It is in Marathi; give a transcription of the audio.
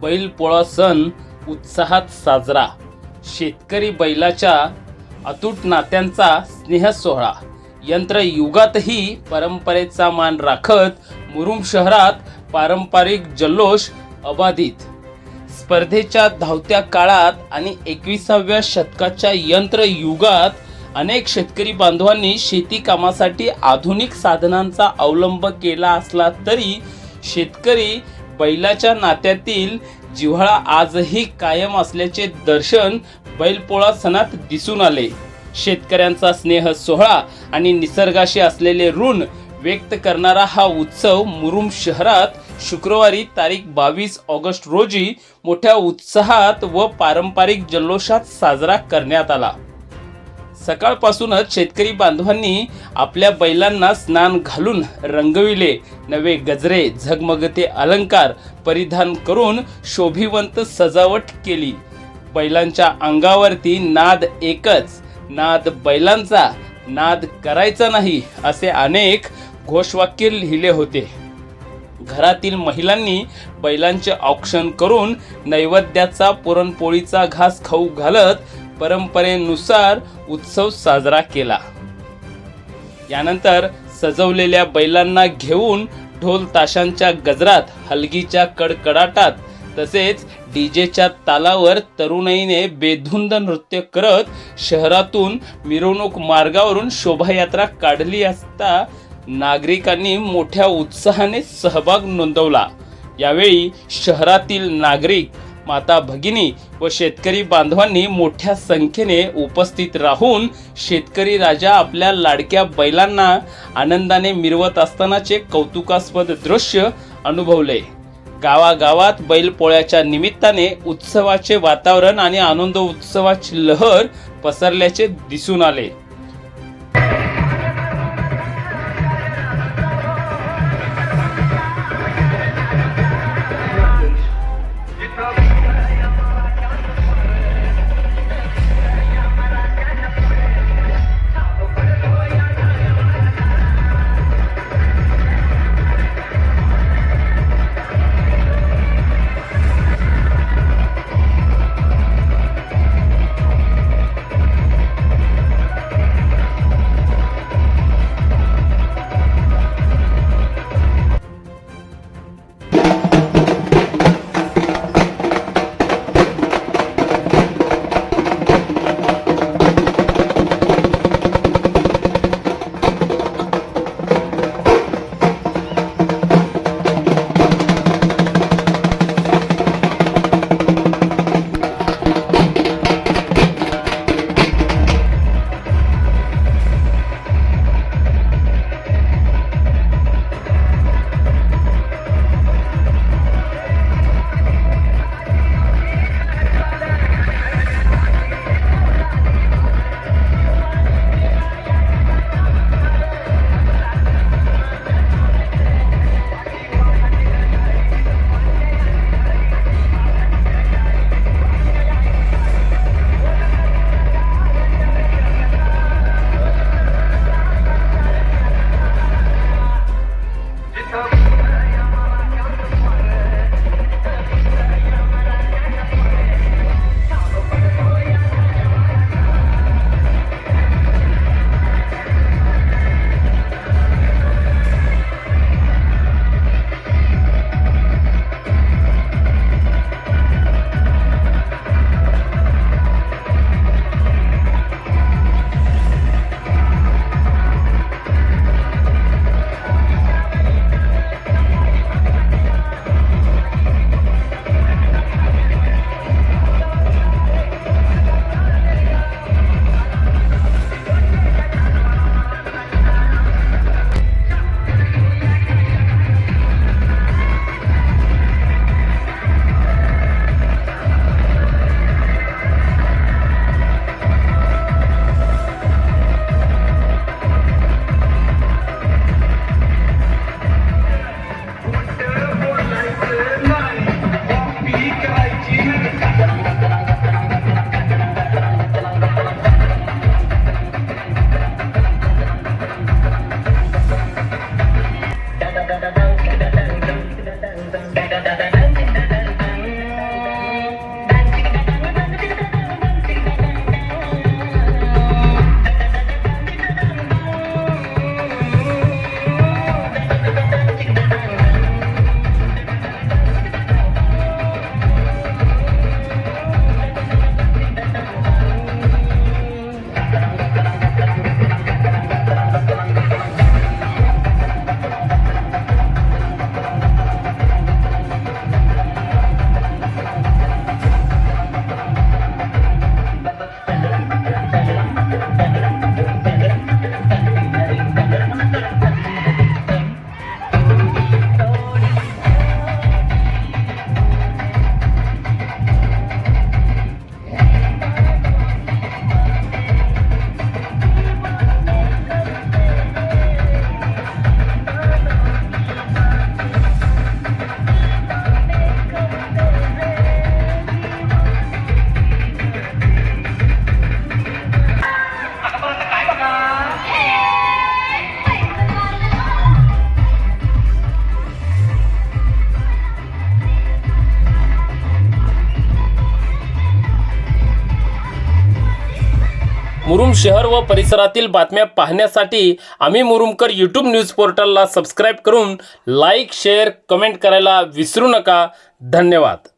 बैलपोळा सण उत्साहात साजरा. शेतकरी बैलाच्या अतूट नात्यांचा स्नेह सोहळा. यंत्रयुगातही परंपरेचा मान राखत मुरुम शहरात पारंपरिक जल्लोष अबाधित. स्पर्धेच्या धावत्या काळात आणि एकविसाव्या शतकाच्या यंत्रयुगात अनेक शेतकरी बांधवांनी शेती कामासाठी आधुनिक साधनांचा अवलंब केला असला तरी शेतकरी बैलाच्या नात्यातील जिव्हाळा आजही कायम असल्याचे दर्शन बैलपोळा सणात दिसून आले. शेतकऱ्यांचा स्नेह सोहळा आणि निसर्गाशी असलेले ऋण व्यक्त करणारा हा उत्सव मुरुम शहरात शुक्रवारी तारीख बावीस ऑगस्ट रोजी मोठ्या उत्साहात व पारंपरिक जल्लोषात साजरा करण्यात आला. सकाळपासूनच शेतकरी बांधवांनी आपल्या बैलांना स्नान घालून रंगविले. नवे गजरे झगमगते अलंकार परिधान करून शोभिवंत सजावट केली. बैलांच्या अंगावरती नाद एकच नाद बैलांचा नाद करायचा नाही असे अनेक घोषवाक्य लिहिले होते. घरातील महिलांनी बैलांचे औक्षण करून नैवेद्याचा पुरणपोळीचा घास खाऊ घालत परंपरेनुसार उत्सव साजरा केला. यानंतर सजवलेल्या बैलांना घेऊन ढोल ताशांच्या गजरात हलगीच्या कडकडाटात तसेच डीजेच्या तालावर तरुणाईने बेधुंद नृत्य करत शहरातून मिरवणूक मार्गावरून शोभायात्रा काढली असता नागरिकांनी मोठ्या उत्साहाने सहभाग नोंदवला. यावेळी शहरातील नागरिक माता भगिनी व शेतकरी बांधवांनी मोठ्या संख्येने उपस्थित राहून शेतकरी राजा आपल्या लाडक्या बैलांना आनंदाने मिरवत असतानाचे कौतुकास्पद दृश्य अनुभवले. गावागावात बैलपोळ्याच्या निमित्ताने उत्सवाचे वातावरण आणि आनंद उत्सवाची लहर पसरल्याचे दिसून आले. मुरुम शहर व परिसरातील बातम्या पाहण्यासाठी आम्ही मुरुमकर यूट्यूब न्यूज पोर्टलला सबस्क्राईब करून लाईक शेअर कमेंट करायला विसरू नका. धन्यवाद.